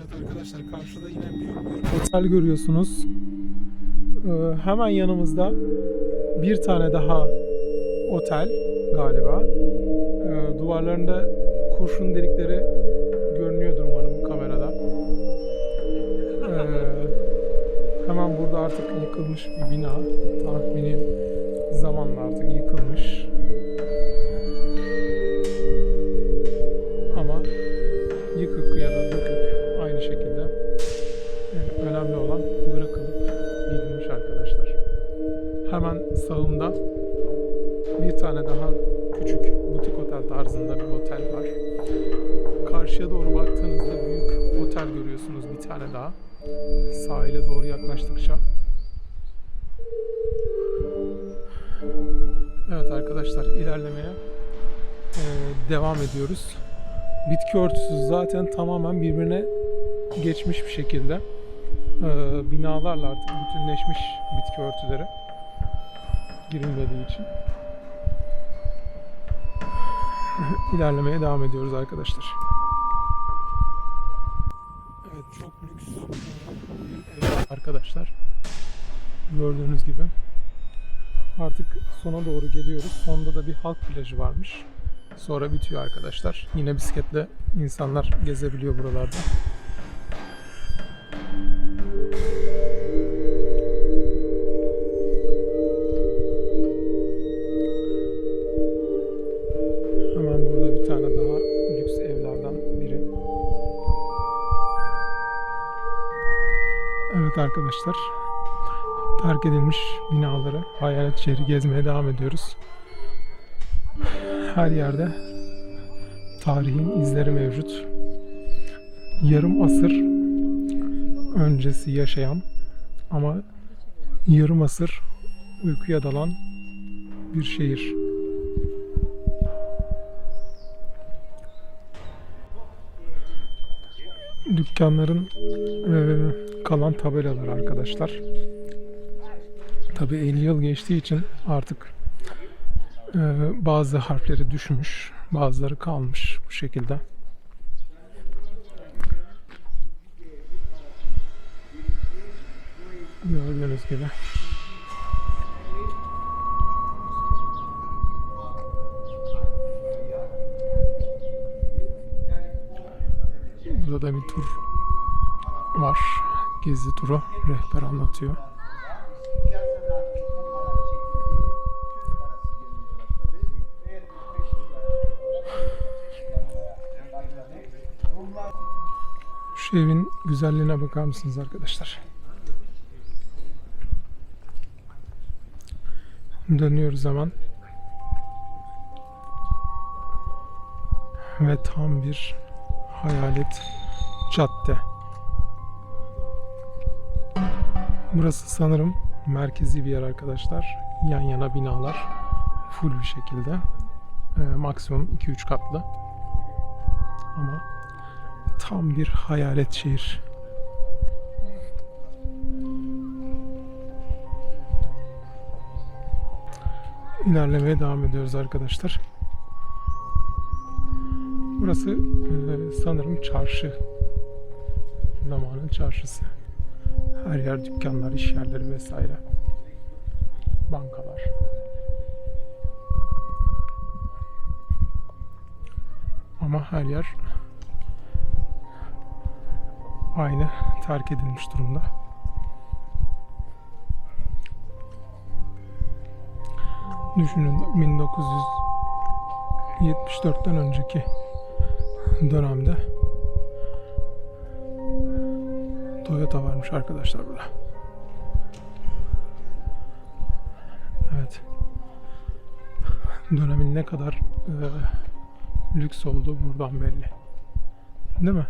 Evet arkadaşlar karşıda yine büyük bir otel görüyorsunuz. Ee, hemen yanımızda bir tane daha otel galiba. Ee, duvarlarında kurşun delikleri görünüyordur umarım kamerada. Ee, hemen burada artık yıkılmış bir bina. Tahminim zamanla artık yıkılmış. Hemen sağımda bir tane daha küçük butik otel tarzında bir otel var. Karşıya doğru baktığınızda büyük otel görüyorsunuz bir tane daha. Sahile doğru yaklaştıkça. Evet arkadaşlar ilerlemeye e, devam ediyoruz. Bitki örtüsü zaten tamamen birbirine geçmiş bir şekilde. Ee, binalarla artık bütünleşmiş bitki örtüleri girilmediği için. İlerlemeye devam ediyoruz arkadaşlar. Evet çok lüks bir ev arkadaşlar. Gördüğünüz gibi. Artık sona doğru geliyoruz. Sonda da bir halk plajı varmış. Sonra bitiyor arkadaşlar. Yine bisikletle insanlar gezebiliyor buralarda. Evet arkadaşlar. Terk edilmiş binaları, hayalet şehri gezmeye devam ediyoruz. Her yerde tarihin izleri mevcut. Yarım asır öncesi yaşayan ama yarım asır uykuya dalan bir şehir. Dükkanların eee, kalan tabelalar arkadaşlar. Tabi 50 yıl geçtiği için artık eee, bazı harfleri düşmüş, bazıları kalmış bu şekilde. Gördüğünüz gibi. Burada da bir tur var. Gezi turu. Rehber anlatıyor. Şu evin güzelliğine bakar mısınız arkadaşlar? Dönüyoruz hemen. Ve tam bir hayalet cadde. Burası sanırım merkezi bir yer arkadaşlar. Yan yana binalar. Full bir şekilde. Ee, maksimum 2-3 katlı. Ama tam bir hayalet şehir. İlerlemeye devam ediyoruz arkadaşlar. Burası e, sanırım çarşı. Zamanın çarşısı. Her yer dükkanlar, iş yerleri vesaire. Bankalar. Ama her yer aynı terk edilmiş durumda. Düşünün 1974'ten önceki dönemde Toyota varmış arkadaşlar burada. Evet. Dönemin ne kadar e, lüks olduğu buradan belli. Değil mi?